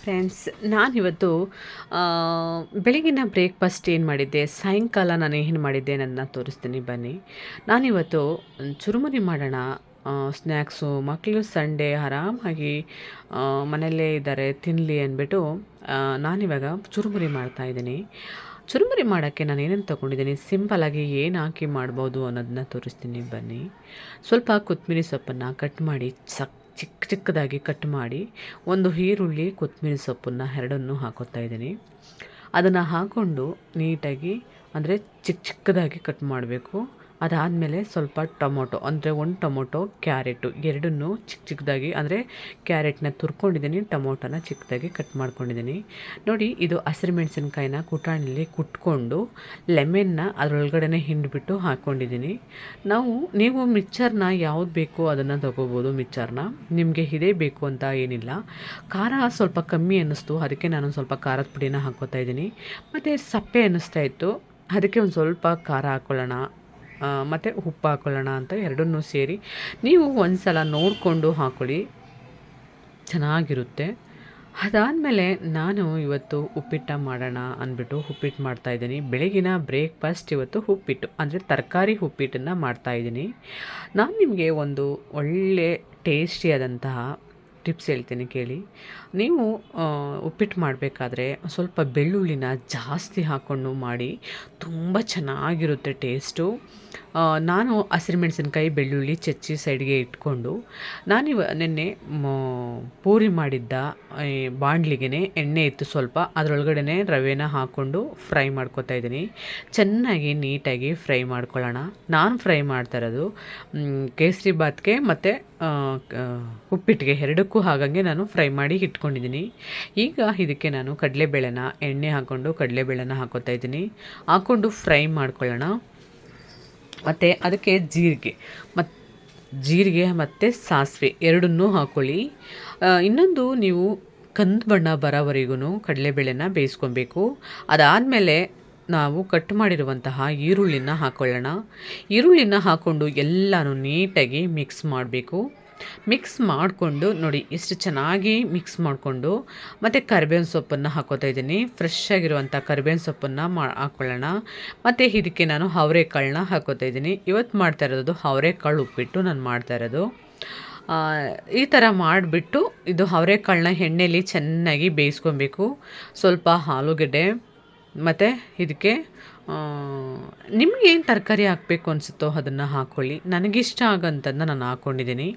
Friends ನಾನಿವತ್ತು ಬೆಳಗಿನ breakfast ಏನು ಮಾಡಿದ್ದೆ? ಸಾಯಂಕಾಲ ನಾನು ಏನು ಮಾಡಿದ್ದೆ ನನ್ನ ತೋರಿಸ್ತೀನಿ ಬನ್ನಿ. ನಾನಿವತ್ತು ಚುರುಮುರಿ ಮಾಡೋಣ ಸ್ನ್ಯಾಕ್ಸು ಮಕ್ಕಳು ಸಂಡೇ ಆರಾಮಾಗಿ ಮನೆಯಲ್ಲೇ ಇದ್ದಾರೆ ತಿನ್ನಲಿ ಅಂದ್ಬಿಟ್ಟು ನಾನಿವಾಗ ಚುರುಮುರಿ ಮಾಡ್ತಾಯಿದ್ದೀನಿ ಚುರುಮುರಿ ಮಾಡೋಕ್ಕೆ ನಾನು ಏನೇನು ತೊಗೊಂಡಿದ್ದೀನಿ? ಸಿಂಪಲಾಗಿ ಏನು ಹಾಕಿ ಮಾಡ್ಬೋದು ಅನ್ನೋದನ್ನ ತೋರಿಸ್ತೀನಿ ಬನ್ನಿ. ಸ್ವಲ್ಪ ಕೊತ್ತಂಬರಿ ಸೊಪ್ಪನ್ನು ಕಟ್ ಮಾಡಿ ಸಕ್ ಚಿಕ್ಕ ಚಿಕ್ಕದಾಗಿ ಕಟ್ ಮಾಡಿ ಒಂದು ಈರುಳ್ಳಿ ಕೊತ್ತಂಬರಿ ಸೊಪ್ಪನ್ನು ಎರಡನ್ನೂ ಹಾಕೋತಾ ಇದ್ದೀನಿ. ಅದನ್ನು ಹಾಕ್ಕೊಂಡು ನೀಟಾಗಿ, ಅಂದರೆ ಚಿಕ್ಕ ಚಿಕ್ಕದಾಗಿ ಕಟ್ ಮಾಡಬೇಕು. ಅದಾದಮೇಲೆ ಸ್ವಲ್ಪ ಟೊಮೊಟೊ, ಅಂದರೆ ಒಂದು ಟೊಮೊಟೊ, ಕ್ಯಾರೆಟು. ಎರಡನ್ನೂ ಚಿಕ್ಕ ಚಿಕ್ಕದಾಗಿ ಅಂದರೆ ಕ್ಯಾರೆಟ್ನ ತುರ್ಕೊಂಡಿದ್ದೀನಿ, ಟೊಮೊಟೊನ ಚಿಕ್ಕದಾಗಿ ಕಟ್ ಮಾಡ್ಕೊಂಡಿದ್ದೀನಿ. ನೋಡಿ, ಇದು ಹಸಿರು ಮೆಣಸಿನ್ಕಾಯಿನ ಕುಟಾಣಿಲಿ ಕುಟ್ಕೊಂಡು ಲೆಮೆನ್ನ ಅದರೊಳಗಡೆ ಹಿಂಡಿಬಿಟ್ಟು ಹಾಕ್ಕೊಂಡಿದ್ದೀನಿ ನಾವು, ನೀವು ಮಿಕ್ಚರ್ನ ಯಾವ್ದು ಬೇಕೋ ಅದನ್ನು ತಗೋಬೋದು ಮಿಕ್ಚರ್ನ. ನಿಮಗೆ ಇದೇ ಬೇಕು ಅಂತ ಏನಿಲ್ಲ. ಖಾರ ಸ್ವಲ್ಪ ಕಮ್ಮಿ ಅನ್ನಿಸ್ತು. ಅದಕ್ಕೆ ನಾನು ಸ್ವಲ್ಪ ಖಾರದ ಪುಡಿನ ಹಾಕ್ಕೋತಾ ಇದ್ದೀನಿ. ಮತ್ತು ಸಪ್ಪೆ ಅನ್ನಿಸ್ತಾ ಇತ್ತು. ಅದಕ್ಕೆ ಒಂದು ಸ್ವಲ್ಪ ಖಾರ ಹಾಕ್ಕೊಳ್ಳೋಣ ಮತ್ತು ಉಪ್ಪು ಹಾಕೊಳ್ಳೋಣ ಅಂತ ಎರಡನ್ನೂ ಸೇರಿ ನೀವು ಒಂದು ಸಲ ನೋಡಿಕೊಂಡು ಹಾಕೊಳ್ಳಿ. ಚೆನ್ನಾಗಿರುತ್ತೆ. ಅದಾದಮೇಲೆ ನಾನು ಇವತ್ತು ಉಪ್ಪಿಟ್ಟು ಮಾಡೋಣ ಅಂದ್ಬಿಟ್ಟು ಉಪ್ಪಿಟ್ಟು ಮಾಡ್ತಾಯಿದ್ದೀನಿ ಬೆಳಗಿನ ಬ್ರೇಕ್ಫಾಸ್ಟ್ ಇವತ್ತು ಉಪ್ಪಿಟ್ಟು, ಅಂದರೆ ತರಕಾರಿ ಉಪ್ಪಿಟ್ಟನ್ನು ಮಾಡ್ತಾಯಿದ್ದೀನಿ ನಾನು ನಿಮಗೆ ಒಂದು ಒಳ್ಳೆ ಟೇಸ್ಟಿಯಾದಂತಹ ಟಿಪ್ಸ್ ಹೇಳ್ತೀನಿ ಕೇಳಿ. ನೀವು ಉಪ್ಪಿಟ್ಟು ಮಾಡಬೇಕಾದ್ರೆ ಸ್ವಲ್ಪ ಬೆಳ್ಳುಳ್ಳಿನ ಜಾಸ್ತಿ ಹಾಕ್ಕೊಂಡು ಮಾಡಿ, ತುಂಬ ಚೆನ್ನಾಗಿರುತ್ತೆ ಟೇಸ್ಟು. ನಾನು ಹಸಿರು ಮೆಣಸಿನ್ಕಾಯಿ, ಬೆಳ್ಳುಳ್ಳಿ ಚಚ್ಚಿ ಸೈಡ್ಗೆ ಇಟ್ಕೊಂಡು, ನಾನಿವ, ನಿನ್ನೆ ಪೂರಿ ಮಾಡಿದ್ದ ಬಾಣಲಿಗೆ ಎಣ್ಣೆ ಇತ್ತು ಸ್ವಲ್ಪ ಅದರೊಳಗಡೆ ರವೆನ ಹಾಕ್ಕೊಂಡು ಫ್ರೈ ಮಾಡ್ಕೊತಾ ಇದ್ದೀನಿ. ಚೆನ್ನಾಗಿ ನೀಟಾಗಿ ಫ್ರೈ ಮಾಡ್ಕೊಳ್ಳೋಣ. ನಾನು ಫ್ರೈ ಮಾಡ್ತಾ ಇರೋದು ಕೇಸರಿ ಬಾತ್ಗೆ ಮತ್ತು ಉಪ್ಪಿಟ್ಟಿಗೆ, ಎರಡಕ್ಕೂ ಹಾಗಂಗೆ ನಾನು ಫ್ರೈ ಮಾಡಿ ಇಟ್ಕೊಂಡಿದ್ದೀನಿ. ಈಗ ಇದಕ್ಕೆ ನಾನು ಕಡಲೆಬೇಳೆನ ಎಣ್ಣೆ ಹಾಕ್ಕೊಂಡು ಕಡಲೆಬೇಳೆನ ಹಾಕೋತಾ ಇದ್ದೀನಿ. ಹಾಕ್ಕೊಂಡು ಫ್ರೈ ಮಾಡ್ಕೊಳ್ಳೋಣ. ಮತ್ತು ಅದಕ್ಕೆ ಜೀರಿಗೆ ಮತ್ತು ಜೀರಿಗೆ ಮತ್ತು ಸಾಸಿವೆ ಎರಡನ್ನೂ ಹಾಕ್ಕೊಳ್ಳಿ ಇನ್ನೊಂದು ನೀವು ಕಂದು ಬಣ್ಣ ಬರೋವರೆಗೂ ಕಡಲೆಬೇಳೆನ ಬೇಯಿಸ್ಕೊಬೇಕು. ಅದಾದಮೇಲೆ ನಾವು ಕಟ್ ಮಾಡಿರುವಂತಹ ಈರುಳ್ಳಿನ ಹಾಕ್ಕೊಳ್ಳೋಣ ಈರುಳ್ಳಿನ ಹಾಕ್ಕೊಂಡು ಎಲ್ಲನೂ ನೀಟಾಗಿ ಮಿಕ್ಸ್ ಮಾಡಬೇಕು. ಮಿಕ್ಸ್ ಮಾಡಿಕೊಂಡು ನೋಡಿ, ಇಷ್ಟು ಚೆನ್ನಾಗಿ ಮಿಕ್ಸ್ ಮಾಡಿಕೊಂಡು ಮತ್ತು ಕರಿಬೇವಿನ ಸೊಪ್ಪನ್ನು ಹಾಕೋತಾ ಇದ್ದೀನಿ. ಫ್ರೆಶ್ ಆಗಿರುವಂಥ ಕರಿಬೇವಿನ ಸೊಪ್ಪನ್ನು ಮಾ ಹಾಕ್ಕೊಳ್ಳೋಣ ಮತ್ತು ಇದಕ್ಕೆ ನಾನು ಅವರೆಕಾಳನ್ನ ಹಾಕೋತಾ ಇದ್ದೀನಿ. ಇವತ್ತು ಮಾಡ್ತಾ ಇರೋದು ಅವರೆಕಾಳು ಉಪ್ಪಿಟ್ಟು ನಾನು ಮಾಡ್ತಾ ಇರೋದು. ಈ ಥರ ಮಾಡಿಬಿಟ್ಟು ಇದು ಅವರೆಕಾಳನ್ನ ಎಣ್ಣೆಲಿ ಚೆನ್ನಾಗಿ ಬೇಯಿಸ್ಕೊಬೇಕು. ಸ್ವಲ್ಪ ಆಲೂಗಡ್ಡೆ, ಮತ್ತು ಇದಕ್ಕೆ ನಿಮ್ಗೆ ಏನು ತರಕಾರಿ ಹಾಕಬೇಕು ಅನಿಸುತ್ತೋ ಅದನ್ನು ಹಾಕ್ಕೊಳ್ಳಿ ನನಗಿಷ್ಟ ಆಗೋಂಥದ್ದನ್ನ ನಾನು ಹಾಕ್ಕೊಂಡಿದ್ದೀನಿ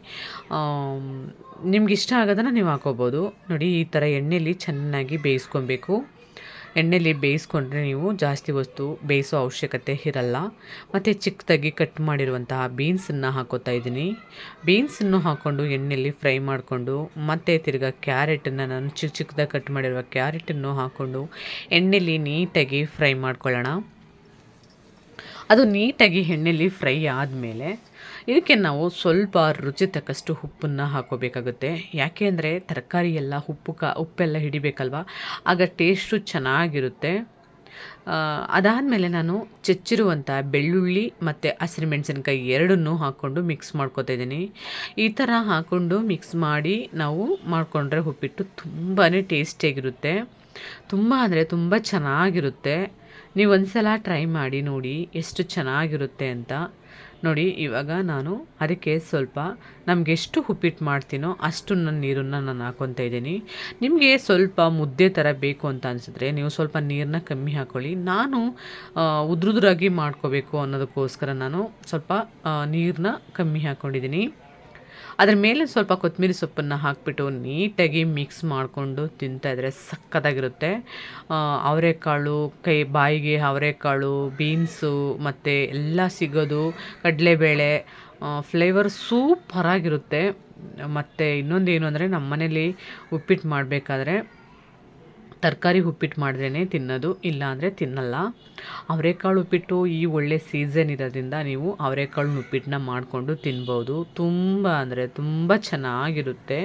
ನಿಮ್ಗೆ ಇಷ್ಟ ಆಗೋದನ್ನು ನೀವು ಹಾಕೋಬೋದು. ನೋಡಿ, ಈ ಥರ ಎಣ್ಣೆಲಿ ಚೆನ್ನಾಗಿ ಬೇಯಿಸ್ಕೊಬೇಕು. ಎಣ್ಣೆಲಿ ಬೇಯಿಸ್ಕೊಂಡ್ರೆ ನೀವು ಜಾಸ್ತಿ ವಸ್ತು ಬೇಯಿಸೋ ಅವಶ್ಯಕತೆ ಇರಲ್ಲ. ಮತ್ತು ಚಿಕ್ಕದಾಗಿ ಕಟ್ ಮಾಡಿರುವಂತಹ ಬೀನ್ಸನ್ನು ಹಾಕೋತಾ ಇದ್ದೀನಿ. ಬೀನ್ಸನ್ನು ಹಾಕ್ಕೊಂಡು ಎಣ್ಣೆಲಿ ಫ್ರೈ ಮಾಡಿಕೊಂಡು, ಮತ್ತು ತಿರ್ಗಾ ಕ್ಯಾರೆಟನ್ನು ನಾನು ಚಿಕ್ಕ ಚಿಕ್ಕದಾಗಿ ಕಟ್ ಮಾಡಿರುವ ಕ್ಯಾರೆಟನ್ನು ಹಾಕ್ಕೊಂಡು ಎಣ್ಣೆಲಿ ನೀಟಾಗಿ ಫ್ರೈ ಮಾಡ್ಕೊಳ್ಳೋಣ. ಅದು ನೀಟಾಗಿ ಎಣ್ಣೆಯಲ್ಲಿ ಫ್ರೈ ಆದಮೇಲೆ ಇದಕ್ಕೆ ನಾವು ಸ್ವಲ್ಪ ರುಚಿ ತಕ್ಕಷ್ಟು ಉಪ್ಪನ್ನು ಹಾಕೋಬೇಕಾಗುತ್ತೆ. ಯಾಕೆ ಅಂದರೆ ತರಕಾರಿ ಎಲ್ಲ ಉಪ್ಪು ಕ, ಉಪ್ಪೆಲ್ಲ ಹಿಡಿಬೇಕಲ್ವ? ಆಗ ಟೇಸ್ಟು ಚೆನ್ನಾಗಿರುತ್ತೆ. ಅದಾದಮೇಲೆ ನಾನು ಚೆಚ್ಚಿರುವಂಥ ಬೆಳ್ಳುಳ್ಳಿ ಮತ್ತು ಹಸಿರು ಮೆಣಸಿನ್ಕಾಯಿ ಎರಡನ್ನೂ ಹಾಕ್ಕೊಂಡು ಮಿಕ್ಸ್ ಮಾಡ್ಕೊತಾ ಇದ್ದೀನಿ. ಈ ಥರ ಹಾಕ್ಕೊಂಡು ಮಿಕ್ಸ್ ಮಾಡಿ ನಾವು ಮಾಡಿಕೊಂಡ್ರೆ ಉಪ್ಪಿಟ್ಟು ತುಂಬಾ ಟೇಸ್ಟಿಯಾಗಿರುತ್ತೆ ತುಂಬ ಅಂದರೆ ತುಂಬ ಚೆನ್ನಾಗಿರುತ್ತೆ. ನೀವು ಒಂದ್ಸಲ ಟ್ರೈ ಮಾಡಿ ನೋಡಿ ಎಷ್ಟು ಚೆನ್ನಾಗಿರುತ್ತೆ ಅಂತ. ನೋಡಿ, ಇವಾಗ ನಾನು ಅದಕ್ಕೆ ಸ್ವಲ್ಪ ನಮಗೆ ಎಷ್ಟು ಉಪ್ಪಿಟ್ಟು ಮಾಡ್ತೀನೋ ಅಷ್ಟು ನನ್ನ ನೀರನ್ನು ನಾನು ಹಾಕ್ಕೊತಾ ಇದ್ದೀನಿ. ನಿಮಗೆ ಸ್ವಲ್ಪ ಮುದ್ದೆ ಥರ ಬೇಕು ಅಂತ ಅನಿಸಿದ್ರೆ ನೀವು ಸ್ವಲ್ಪ ನೀರನ್ನ ಕಮ್ಮಿ ಹಾಕ್ಕೊಳ್ಳಿ ನಾನು ಉದ್ರುದ್ರಾಗಿ ಮಾಡ್ಕೋಬೇಕು ಅನ್ನೋದಕ್ಕೋಸ್ಕರ ನಾನು ಸ್ವಲ್ಪ ನೀರನ್ನ ಕಮ್ಮಿ ಹಾಕ್ಕೊಂಡಿದ್ದೀನಿ ಅದ್ರ ಮೇಲೆ ಸ್ವಲ್ಪ ಕೊತ್ತಂಬರಿ ಸೊಪ್ಪನ್ನು ಹಾಕ್ಬಿಟ್ಟು ನೀಟಾಗಿ ಮಿಕ್ಸ್ ಮಾಡಿಕೊಂಡು ತಿಂತಾಯಿದ್ರೆ ಸಕ್ಕತ್ತಾಗಿರುತ್ತೆ ಅವರೆಕಾಳು, ಕೈ, ಬಾಯಿಗೆ ಅವರೆಕಾಳು ಬೀನ್ಸು ಮತ್ತು ಎಲ್ಲ ಸಿಗೋದು, ಕಡಲೆಬೇಳೆ ಫ್ಲೇವರ್ ಸೂಪರಾಗಿರುತ್ತೆ ಮತ್ತು ಇನ್ನೊಂದು ಏನು ಅಂದರೆ ನಮ್ಮ ಮನೇಲಿ ಉಪ್ಪಿಟ್ಟು ಮಾಡಬೇಕಾದ್ರೆ ತರಕಾರಿ ಉಪ್ಪಿಟ್ಟು ಮಾಡಿದ್ರೇ ತಿನ್ನೋದು ಇಲ್ಲ ಅಂದರೆ ತಿನ್ನಲ್ಲ. ಅವರೆಕಾಳು ಉಪ್ಪಿಟ್ಟು ಈ ಒಳ್ಳೆ ಸೀಸನ್ ಇರೋದ್ರಿಂದ ನೀವು ಅವರೆಕಾಳು ಉಪ್ಪಿಟ್ಟನ್ನ ಮಾಡಿಕೊಂಡು ತಿನ್ಬೋದು. ತುಂಬ ಅಂದರೆ ತುಂಬ ಚೆನ್ನಾಗಿರುತ್ತೆ.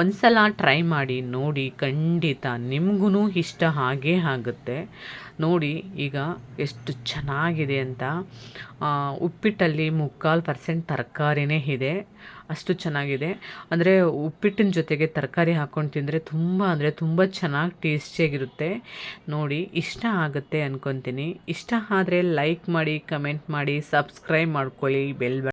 ಒಂದ್ಸಲ ಟ್ರೈ ಮಾಡಿ, ನೋಡಿ, ಖಂಡಿತ ನಿಮಗೂ ಇಷ್ಟ ಹಾಗೇ ಆಗುತ್ತೆ. ನೋಡಿ, ಈಗ ಎಷ್ಟು ಚೆನ್ನಾಗಿದೆ ಅಂತ. ಉಪ್ಪಿಟ್ಟಲ್ಲಿ ಮುಕ್ಕಾಲು ಪರ್ಸೆಂಟ್ ತರಕಾರಿನೇ ಇದೆ. ಅಷ್ಟು ಚೆನ್ನಾಗಿದೆ. ಅಂದರೆ ಉಪ್ಪಿಟ್ಟಿನ ಜೊತೆಗೆ ತರಕಾರಿ ಹಾಕ್ಕೊಂಡು ತಿಂದರೆ ತುಂಬ ಅಂದರೆ ತುಂಬ ಚೆನ್ನಾಗಿ ಟೇಸ್ಟಿಯಾಗಿರುತ್ತೆ. ನೋಡಿ, ಇಷ್ಟ ಆಗುತ್ತೆ ಅಂದ್ಕೊತೀನಿ ಇಷ್ಟ ಆದರೆ ಲೈಕ್ ಮಾಡಿ ಕಮೆಂಟ್ ಮಾಡಿ ಸಬ್ಸ್ಕ್ರೈಬ್ ಮಾಡ್ಕೊಳ್ಳಿ ಬೆಲ್